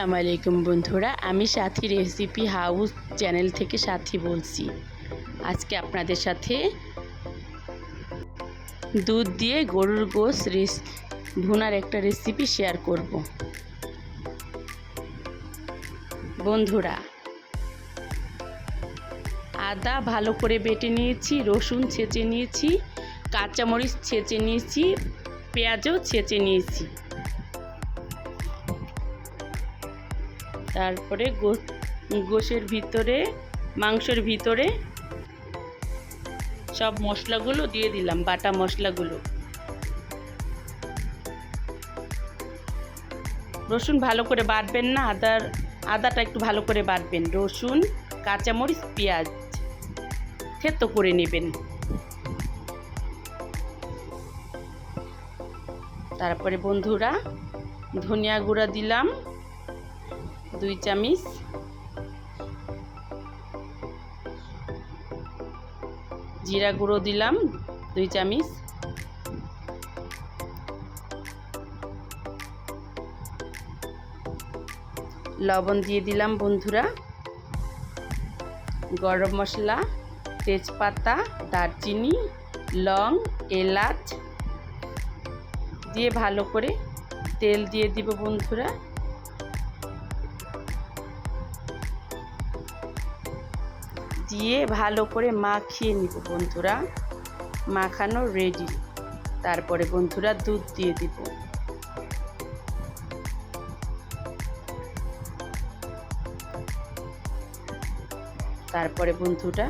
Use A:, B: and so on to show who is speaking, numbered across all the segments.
A: আসসালামু আলাইকুম বন্ধুরা, আমি সাথী রেসিপি হাউস চ্যানেল থেকে সাথী বলছি। আজকে আপনাদের সাথে দুধ দিয়ে গরুর গোস রেস, ভুনার একটা রেসিপি শেয়ার করব। বন্ধুরা, আদা ভালো করে বেটে নিয়েছি, রসুন ছেঁচে নিয়েছি, কাঁচামরিচ ছেঁচে নিয়েছি, পেঁয়াজও ছেঁচে নিয়েছি। তারপরে গোশের ভিতরে, মাংসের ভিতরে সব মশলাগুলো দিয়ে দিলাম, বাটা মশলাগুলো। রসুন ভালো করে বাটবেন না, আদার, আদাটা একটু ভালো করে বাটবেন। রসুন, কাঁচামরিচ, পেঁয়াজ থেতো করে নেবেন। তারপরে বন্ধুরা ধনিয়া গুঁড়া দিলাম। দুই চামচ। জিরা গুঁড়ো দিলাম, দুই চামচ। লবণ দিয়ে দিলাম বন্ধুরা। গরম মশলা, তেজপাতা, দারচিনি, লং, এলাচ। দিয়ে ভালো করে তেল দিয়ে দিব বন্ধুরা। দিয়ে ভালো করে মাখিয়ে নিব বন্ধুরা। মাখানো রেডি তারপরে বন্ধুরা দুধ দিয়ে দিব। তারপরে বন্ধুটা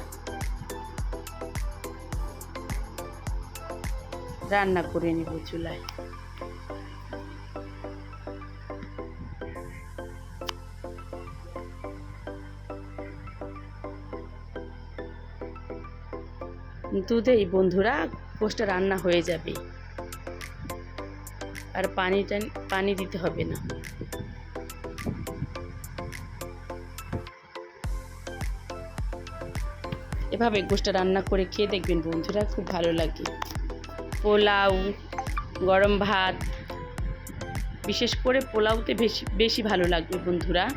A: রান্না করে নিব চুলায়। দুধেই বন্ধুরা পোস্টটা রান্না হয়ে যাবে। আর পানিটা, পানি দিতে হবে না। এভাবে গোষ্ঠটা রান্না করে খেয়ে দেখবেন বন্ধুরা খুব ভালো লাগে। পোলাও, গরম ভাত, বিশেষ করে পোলাওতে বেশি বেশি ভালো লাগবে বন্ধুরা।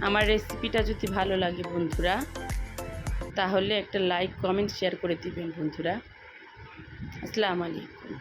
A: আমার রেসিপিটা যদি ভালো লাগে বন্ধুরা। তাহলে একটা লাইক কমেন্ট শেয়ার করে দিবেন বন্ধুরা। আসসালামু আলাইকুম।